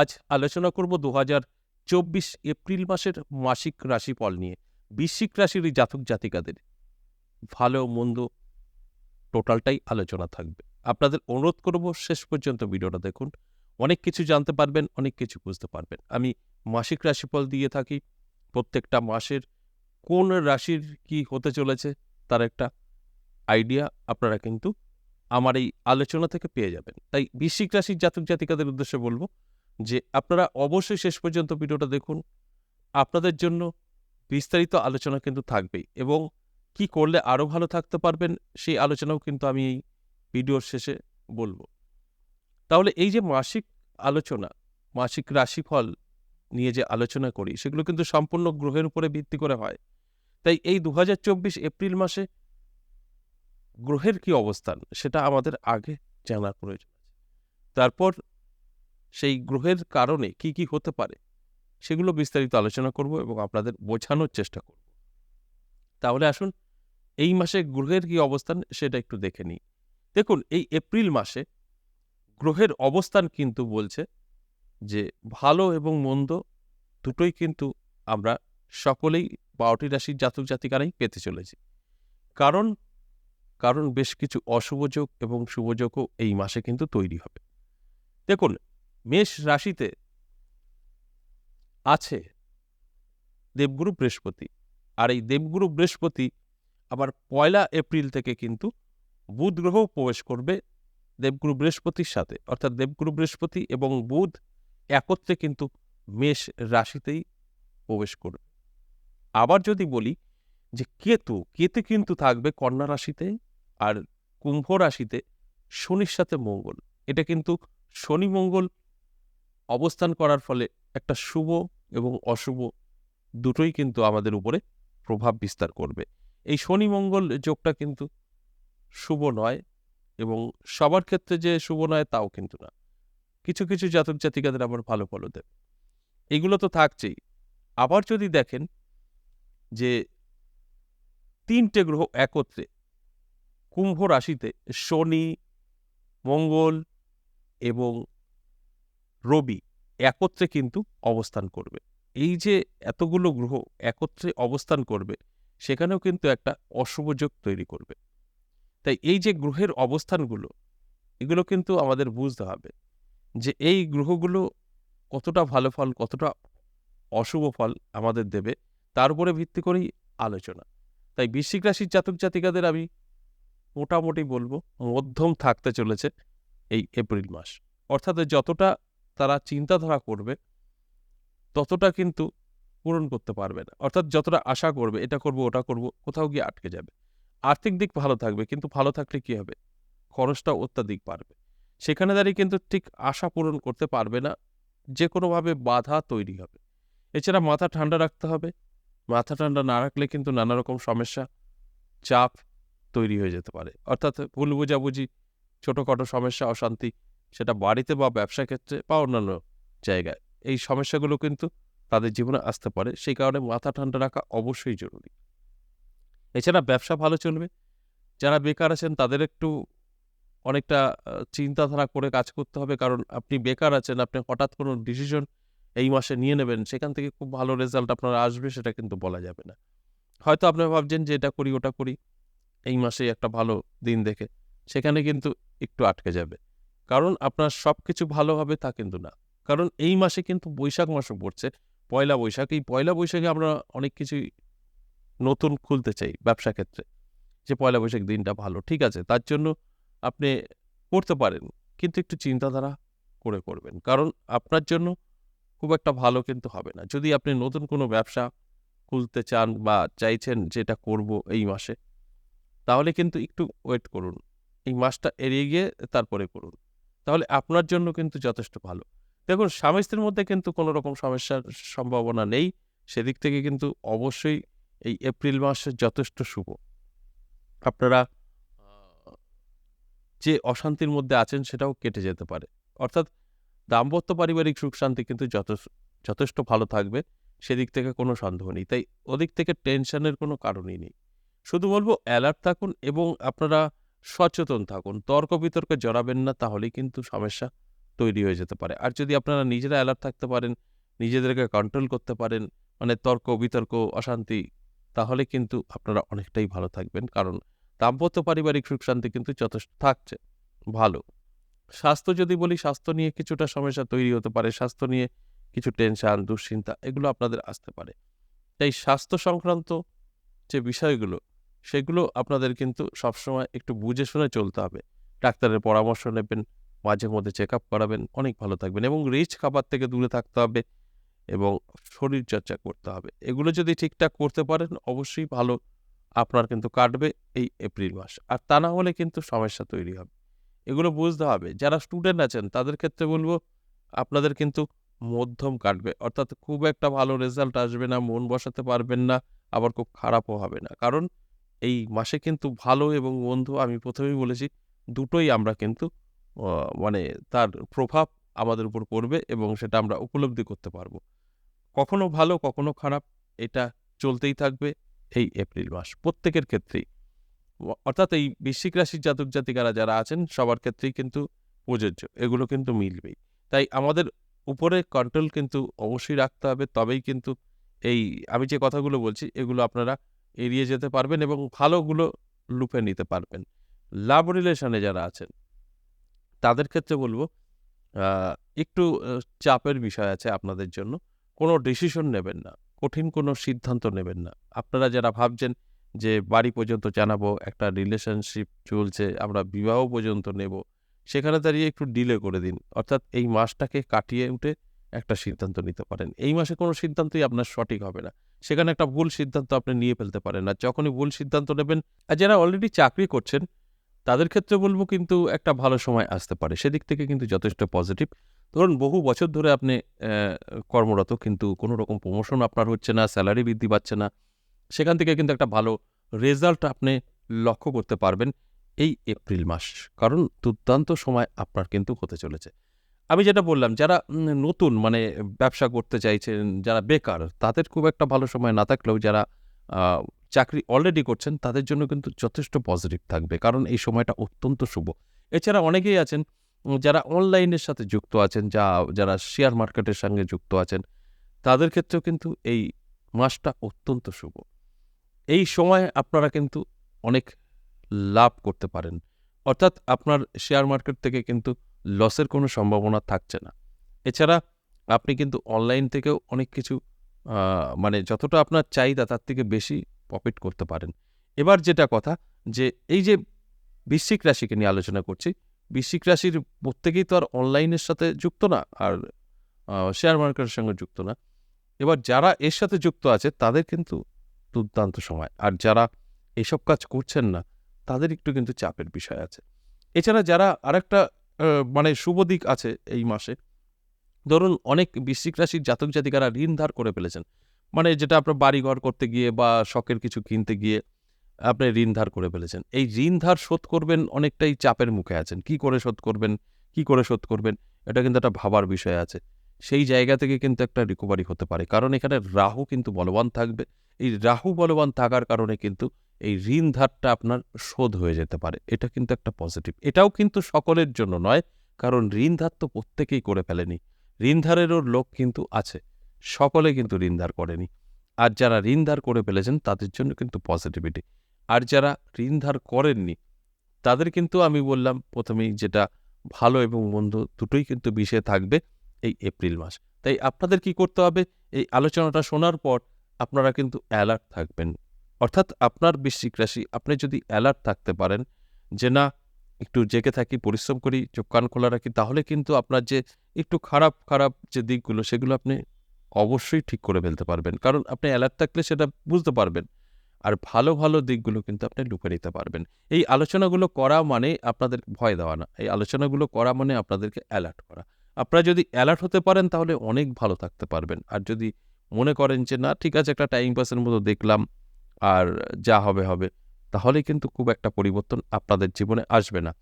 আজ আলোচনা করব দু চব্বিশ এপ্রিল মাসের মাসিক রাশিফল নিয়ে। বৃশ্চিক রাশির জাতক জাতিকাদের ভালো মন্দ টোটালটাই আলোচনা থাকবে। আপনাদের অনুরোধ করব শেষ পর্যন্ত ভিডিওটা দেখুন। অনেক কিছু জানতে পারবেন, অনেক কিছু বুঝতে পারবেন। আমি মাসিক রাশিফল দিয়ে থাকি। প্রত্যেকটা মাসের কোন রাশির কি হতে চলেছে তার একটা আইডিয়া আপনারা কিন্তু আমার এই আলোচনা থেকে পেয়ে যাবেন। তাই বৃশ্চিক রাশির জাতক জাতিকাদের উদ্দেশ্যে বলব যে আপনারা অবশ্যই শেষ পর্যন্ত ভিডিওটা দেখুন। আপনাদের জন্য বিস্তারিত আলোচনা কিন্তু থাকবেই এবং কি করলে আরও ভালো থাকতে পারবেন সেই আলোচনাও কিন্তু আমি এই ভিডিওর শেষে বলব। তাহলে এই যে মাসিক আলোচনা, মাসিক রাশিফল নিয়ে যে আলোচনা করি, সেগুলো কিন্তু সম্পূর্ণ গ্রহের উপরে ভিত্তি করে হয়। তাই এই দু হাজার চব্বিশ এপ্রিল মাসে গ্রহের কি অবস্থান, সেটা আমাদের আগে জানার প্রয়োজন তারপর সেই গ্রহের কারণে কি কি হতে পারে, সেগুলো বিস্তারিত আলোচনা করব এবং আপনাদের বোঝানোর চেষ্টা করব। তাহলে আসুন, এই মাসে গ্রহের কি অবস্থান সেটা একটু দেখে নিই। দেখুন, এই এপ্রিল মাসে গ্রহের অবস্থান কিন্তু বলছে যে ভালো এবং মন্দ দুটোই কিন্তু আমরা সকলেই বারোটি রাশির জাতক জাতিকারাই পেতে চলেছি। কারণ কারণ বেশ কিছু অশুভযোগ এবং শুভযোগও এই মাসে কিন্তু তৈরি হবে। দেখুন মেষ রাশিতে আছে দেবগুরু বৃহস্পতি। আর এই দেবগুরু বৃহস্পতি আবার পয়লা এপ্রিল থেকে কিন্তু বুধ গ্রহ প্রবেশ করবে দেবগুরু বৃহস্পতির সাথে। অর্থাৎ দেবগুরু বৃহস্পতি এবং বুধ একত্রে কিন্তু মেষ রাশিতেই প্রবেশ করবে। আবার যদি বলি যে কেতু কেতু কিন্তু থাকবে কন্যা রাশিতে আর কুম্ভ রাশিতে শনির সাথে মঙ্গল। এটা কিন্তু শনি মঙ্গল অবস্থান করার ফলে একটা শুভ এবং অশুভ দুটোই কিন্তু আমাদের উপরে প্রভাব বিস্তার করবে। এই শনি মঙ্গল যোগটা কিন্তু শুভ নয় এবং সবার ক্ষেত্রে যে শুভ নয় তাও কিন্তু না। কিছু কিছু জাতক জাতিকাদের আবার ভালো ফলো দেবে। এগুলো তো থাকছেই। আবার যদি দেখেন যে তিনটে গ্রহ একত্রে কুম্ভ রাশিতে শনি, মঙ্গল এবং রবি একত্রে কিন্তু অবস্থান করবে। এই যে এতগুলো গ্রহ একত্রে অবস্থান করবে, সেখানেও কিন্তু একটা অশুভযোগ তৈরি করবে। তাই এই যে গ্রহের অবস্থানগুলো, এগুলো কিন্তু আমাদের বুঝতে হবে যে এই গ্রহগুলো কতটা ভালো ফল, কতটা অশুভ ফল আমাদের দেবে, তার উপরে ভিত্তি করেই আলোচনা। তাই বৃশ্চিক রাশির জাতক জাতিকাদের আমি মোটামুটি বলব, মধ্যম থাকতে চলেছে এই এপ্রিল মাস। অর্থাৎ যতটা তারা চিন্তাধারা করবে, ততটা কিন্তু পূরণ করতে পারবে না। অর্থাৎ যতটা আশা করবে, এটা করব, ওটা করব, কোথাও গিয়ে আটকে যাবে। আর্থিক দিক ভালো থাকবে, কিন্তু ভালো থাকলে কি হবে? খরচটা অত্যাধিক বাড়বে। সেখানে দাঁড়িয়ে কিন্তু ঠিক আশা পূরণ করতে পারবে না যে কোনোভাবে বাধা তৈরি হবে। এছাড়া মাথা ঠান্ডা রাখতে হবে। মাথা ঠান্ডা না রাখলে কিন্তু নানা রকম সমস্যা, চাপ তৈরি হয়ে যেতে পারে। অর্থাৎ ভুল বোঝাবুঝি, ছোটোখাটো সমস্যা, অশান্তি সেটা বাড়িতে বা ব্যবসা ক্ষেত্রে বা অন্যান্য জায়গায়। এই সমস্যাগুলো কিন্তু তাদের জীবনে আসতে পারে। সেই কারণে মাথা ঠান্ডা রাখা অবশ্যই জরুরি। এছাড়া ব্যবসা ভালো চলবে। যারা বেকার আছেন, তাদের একটু অনেকটা চিন্তাধারা করে কাজ করতে হবে। কারণ আপনি বেকার আছেন, আপনি হঠাৎ কোনো ডিসিশন এই মাসে নিয়ে নেবেন, সেখান থেকে খুব ভালো রেজাল্ট আপনার আসবে সেটা কিন্তু বলা যাবে না। হয়তো আপনি ভাবছেন যে এটা করি, ওটা করি, এই মাসে একটা ভালো দিন দেখে, সেখানে কিন্তু একটু আটকে যাবে। কারণ আপনার সব কিছু ভালো হবে তা কিন্তু না। কারণ এই মাসে কিন্তু বৈশাখ মাসও পড়ছে, পয়লা বৈশাখ। এই পয়লা বৈশাখে আমরা অনেক কিছুই নতুন খুলতে চাই ব্যবসা ক্ষেত্রে, যে পয়লা বৈশাখ দিনটা ভালো, ঠিক আছে, তার জন্য আপনি করতে পারেন, কিন্তু একটু চিন্তাধারা করে করবেন। কারণ আপনার জন্য খুব একটা ভালো কিন্তু হবে না। যদি আপনি নতুন কোনো ব্যবসা খুলতে চান বা চাইছেন যেটা করব এই মাসে, তাহলে কিন্তু একটু ওয়েট করুন। এই মাসটা এড়িয়ে গিয়ে তারপরে করুন। তাহলে আপনার জন্য কিন্তু যথেষ্ট ভালো। দেখুন, স্বামী স্ত্রীর মধ্যে কিন্তু কোনো রকম সমস্যার সম্ভাবনা নেই। সেদিক থেকে কিন্তু অবশ্যই এই এপ্রিল মাস যথেষ্ট শুভ। আপনারা যে অশান্তির মধ্যে আছেন সেটাও কেটে যেতে পারে। অর্থাৎ দাম্পত্য পারিবারিক সুখ শান্তি কিন্তু যথেষ্ট ভালো থাকবে। সেদিক থেকে কোনো সন্দেহ নেই। তাই ওদিক থেকে টেনশনের কোনো কারণই নেই। শুধু বলব অ্যালার্ট থাকুন এবং আপনারা সচেতন থাকুন। তর্ক বিতর্কে জড়াবেন না, তাহলেই কিন্তু সমস্যা তৈরি হয়ে যেতে পারে। আর যদি আপনারা নিজেরা অ্যালার্ট থাকতে পারেন, নিজেদেরকে কন্ট্রোল করতে পারেন মানে তর্ক, বিতর্ক, অশান্তি, তাহলে কিন্তু আপনারা অনেকটাই ভালো থাকবেন। কারণ দাম্পত্য পারিবারিক সুখ শান্তি কিন্তু যথেষ্ট থাকছে, ভালো। স্বাস্থ্য যদি বলি, স্বাস্থ্য নিয়ে কিছুটা সমস্যা তৈরি হতে পারে। স্বাস্থ্য নিয়ে কিছু টেনশন দুশ্চিন্তা, এগুলো আপনাদের আসতে পারে। তাই স্বাস্থ্য সংক্রান্ত যে বিষয়গুলো সেগুলো আপনাদের কিন্তু সবসময় একটু বুঝে শুনে চলতে হবে। ডাক্তারের পরামর্শ নেবেন, মাঝে মধ্যে চেক আপ করাবেন, অনেক ভালো থাকবেন এবং রিচ খাবার থেকে দূরে থাকতে হবে এবং শরীর চর্চা করতে হবে। এগুলো যদি ঠিকঠাক করতে পারেন, অবশ্যই ভালো। আপনার কিন্তু কাটবে এই এপ্রিল মাস। আর তা না হলে কিন্তু সমস্যা তৈরি হবে। এগুলো বুঝতে হবে। যারা স্টুডেন্ট আছেন, তাদের ক্ষেত্রে বলব, আপনাদের কিন্তু মধ্যম কাটবে। অর্থাৎ খুব একটা ভালো রেজাল্ট আসবে না, মন বসাতে পারবেন না, আবার খুব খারাপও হবে না। কারণ এই মাসে কিন্তু ভালো এবং মন্দ আমি প্রথমেই বলেছি, দুটোই আমরা কিন্তু মানে তার প্রভাব আমাদের উপর পড়বে এবং সেটা আমরা উপলব্ধি করতে পারব। কখনো ভালো, কখনো খারাপ, এটা চলতেই থাকবে এই এপ্রিল মাস। প্রত্যেকের ক্ষেত্রেই। অর্থাৎ এই বৃশ্চিক রাশির জাতক জাতিকারা যারা আছেন, সবার ক্ষেত্রেই কিন্তু প্রযোজ্য, এগুলো কিন্তু মিলবেই। তাই আমাদের উপরে কন্ট্রোল কিন্তু অবশ্যই রাখতে হবে, তবেই কিন্তু এই, আমি যে কথাগুলো বলছি, এগুলো আপনারা এড়িয়ে যেতে পারবেন এবং ভালোগুলো লুপে নিতে পারবেন। লাভ রিলেশনে যারা আছেন, তাদের ক্ষেত্রে বলব একটু চাপের বিষয় আছে আপনাদের জন্য। কোনো ডিসিশন নেবেন না, কঠিন কোনো সিদ্ধান্ত নেবেন না। আপনারা যারা ভাবছেন যে বাড়ি পর্যন্ত জানাব, একটা রিলেশনশিপ চলছে, আমরা বিবাহ পর্যন্ত নেব, সেখানে দাঁড়িয়ে একটু ডিলে করে দিন। অর্থাৎ এই মাসটাকে কাটিয়ে উঠে একটা সিদ্ধান্ত নিতে পারেন। এই মাসে কোনো সিদ্ধান্তই আপনার সঠিক হবে না। সেখানে একটা ভুল সিদ্ধান্ত আপনি নিয়ে ফেলতে পারেন। আর যখনই ভুল সিদ্ধান্ত নেবেন, আর যারা অলরেডি চাকরি করছেন, তাদের ক্ষেত্রে বলব কিন্তু একটা ভালো সময় আসতে পারে। সেদিক থেকে কিন্তু যথেষ্ট পজিটিভ ধরুন, বহু বছর ধরে আপনি কর্মরত, কিন্তু কোনো রকম প্রমোশন আপনার হচ্ছে না স্যালারি বৃদ্ধি পাচ্ছে না। সেখান থেকে কিন্তু একটা ভালো রেজাল্ট আপনি লক্ষ্য করতে পারবেন এই এপ্রিল মাস। কারণ দুর্দান্ত সময় আপনার কিন্তু হতে চলেছে। আমি যেটা বললাম, যারা নতুন মানে ব্যবসা করতে চাইছেন, যারা বেকার, তাদের খুব একটা ভালো সময় না থাকলেও যারা চাকরি অলরেডি করছেন, তাদের জন্য কিন্তু যথেষ্ট পজিটিভ থাকবে। কারণ এই সময়টা অত্যন্ত শুভ। এছাড়া অনেকেই আছেন, যারা অনলাইনের সাথে যুক্ত আছেন, যা, যারা শেয়ার মার্কেটের সঙ্গে যুক্ত আছেন, তাদের ক্ষেত্রেও কিন্তু এই মাসটা অত্যন্ত শুভ। এই সময় আপনারা কিন্তু অনেক লাভ করতে পারেন। অর্থাৎ আপনার শেয়ার মার্কেট থেকে কিন্তু লসের কোনো সম্ভাবনা থাকছে না। এছাড়া আপনি কিন্তু অনলাইন থেকেও অনেক কিছু মানে যতটা আপনার চাহিদা তার থেকে বেশি প্রফিট করতে পারেন। এবার যেটা কথা যে এই যে বৃশ্চিক রাশিকে নিয়ে আলোচনা করছি, বৃশ্চিক রাশির প্রত্যেকেই তো আর অনলাইনের সাথে যুক্ত না আর শেয়ার মার্কেটের সঙ্গে যুক্ত না। এবার যারা এর সাথে যুক্ত আছে তাদের কিন্তু দুর্দান্ত সময়। আর যারা এসব কাজ করছেন না তাদের একটু কিন্তু চাপের বিষয় আছে। এছাড়া যারা আরেকটা মানে শুভ দিক আছে এই মাসে। ধরুন, অনেক বৃশ্চিক রাশির জাতক জাতিকারা ঋণ ধার করে ফেলেছেন। মানে যেটা আপনার বাড়িঘর করতে গিয়ে বা শখের কিছু কিনতে গিয়ে আপনি ঋণ ধার করে ফেলেছেন। এই ঋণ ধার শোধ করবেন, অনেকটাই চাপের মুখে আছেন। কি করে শোধ করবেন? কি করে শোধ করবেন? এটা কিন্তু একটা ভাবার বিষয় আছে। সেই জায়গা থেকে কিন্তু একটা রিকভারি হতে পারে। কারণ এখানে রাহু কিন্তু বলবান থাকবে। এই রাহু বলবান থাকার কারণে কিন্তু এই ঋণ ধারটা আপনার শোধ হয়ে যেতে পারে। এটা কিন্তু একটা পজিটিভ এটাও কিন্তু সকলের জন্য নয়, কারণ ঋণ ধার তো প্রত্যেকেই করে ফেলেনি। ঋণ ধারেরও লোক কিন্তু আছে। সকলে কিন্তু ঋণ ধার করেনি। আর যারা ঋণ ধার করে ফেলেছেন, তাদের জন্য কিন্তু পজিটিভিটি আর যারা ঋণ ধার করেননি, তাদের কিন্তু আমি বললাম, প্রথমেই যেটা ভালো এবং মন্দ দুটোই কিন্তু বিষয়ে থাকবে এই এপ্রিল মাস। তাই আপনাদের কি করতে হবে? এই আলোচনাটা শোনার পর আপনারা কিন্তু অ্যালার্ট থাকবেন। অর্থাৎ আপনার বৃশ্চিক রাশি, আপনি যদি অ্যালার্ট থাকতে পারেন যে না, একটু জেগে থাকি, পরিশ্রম করি, চোখ কান খোলা রাখি, তাহলে কিন্তু আপনার যে একটু খারাপ খারাপ যে দিকগুলো, সেগুলো আপনি অবশ্যই ঠিক করে ফেলতে পারবেন। কারণ আপনি অ্যালার্ট থাকলে সেটা বুঝতে পারবেন আর ভালো ভালো দিকগুলো কিন্তু আপনি লুকে নিতে পারবেন। এই আলোচনাগুলো করা মানে আপনাদের ভয় দেওয়া না, এই আলোচনাগুলো করা মানে আপনাদেরকে অ্যালার্ট করা। আপনারা যদি অ্যালার্ট হতে পারেন, তাহলে অনেক ভালো থাকতে পারবেন। আর যদি মনে করেন যে না, ঠিক আছে, একটা টাইম পাসের মতো দেখলাম আর যা হবে হবে, তাহলে কিন্তু খুব একটা পরিবর্তন আপনাদের জীবনে আসবে না।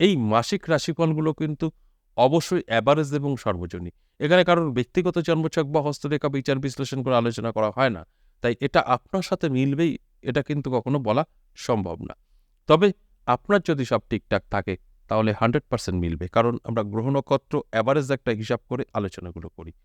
এই মাসিক রাশিফলগুলো কিন্তু অবশ্যই অ্যাভারেজ এবং সর্বজনীন। এখানে কারণ ব্যক্তিগত জন্মছক বা হস্তরেখা বিচার বিশ্লেষণ করে আলোচনা করা হয় না। তাই এটা আপনার সাথে মিলবেই, এটা কিন্তু কখনো বলা সম্ভব না। তবে আপনার যদি সব ঠিকঠাক থাকে, তাহলে হান্ড্রেড পার্সেন্ট মিলবে। কারণ আমরা গ্রহ নক্ষত্র অ্যাভারেজ একটা হিসাব করে আলোচনাগুলো করি।